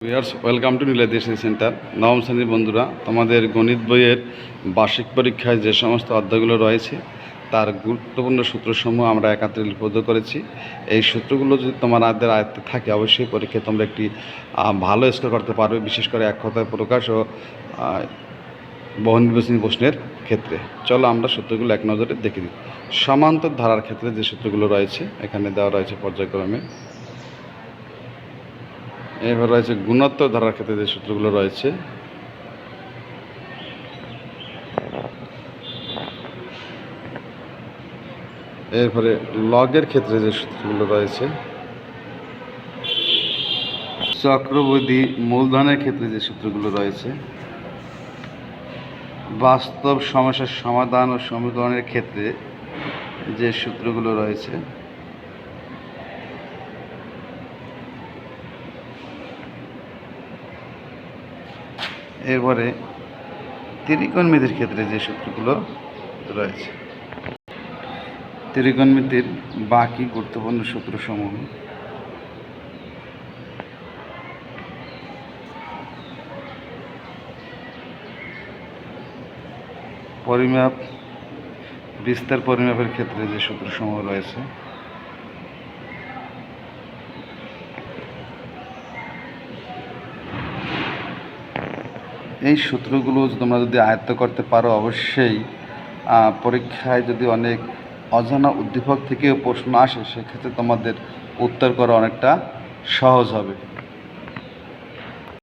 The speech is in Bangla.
ভিউয়ার্স ওয়েলকাম টু নীলাদেশী সেন্টার নবম শ্রেণির বন্ধুরা তোমাদের গণিত বইয়ের বার্ষিক পরীক্ষায় যে সমস্ত অধ্যায়গুলো রয়েছে তার গুরুত্বপূর্ণ সূত্রসমূহ আমরা একাত্রে লিপিবদ্ধ করেছি। এই সূত্রগুলো যদি তোমার আয়ত্তের আয়ত্তে থাকে অবশ্যই পরীক্ষায় তোমরা একটি ভালো স্কোর করতে পারবে বিশেষ করে এক কথায় প্রকাশ ও আহ, বহু নির্বাচনী প্রশ্নের ক্ষেত্রে। চলো আমরা সূত্রগুলো এক নজরে দেখে দিই সমান্তর ধারার ক্ষেত্রে যে সূত্রগুলো রয়েছে এখানে দেওয়া রয়েছে পর্যায়ক্রমে এবার রয়েছে গুণোত্তর ধারার ক্ষেত্রে যে সূত্রগুলো রয়েছে। এরপরে লগের ক্ষেত্রে যে সূত্রগুলো রয়েছে চক্রবর্তী মূলধনের ক্ষেত্রে যে সূত্রগুলো রয়েছে, বাস্তব সমস্যার সমাধান ও সমীকরণের ক্ষেত্রে যে সূত্রগুলো রয়েছে এরপরে ত্রিকোণমিতির ক্ষেত্রে যে সূত্রগুলো রয়েছে, ত্রিকোণমিতির বাকি গুরুত্বপূর্ণ সূত্রসমূহ পরিমাপ, বিস্তার পরিমাপের ক্ষেত্রে যে সূত্রসমূহ রয়েছে এই সূত্রগুলো তোমরা যদি আয়ত্ত করতে পারো, অবশ্যই পরীক্ষায় যদি অনেক অজানা উদ্দীপক থেকেও প্রশ্ন আসে, সেক্ষেত্রে তোমাদের উত্তর করা অনেকটা সহজ হবে।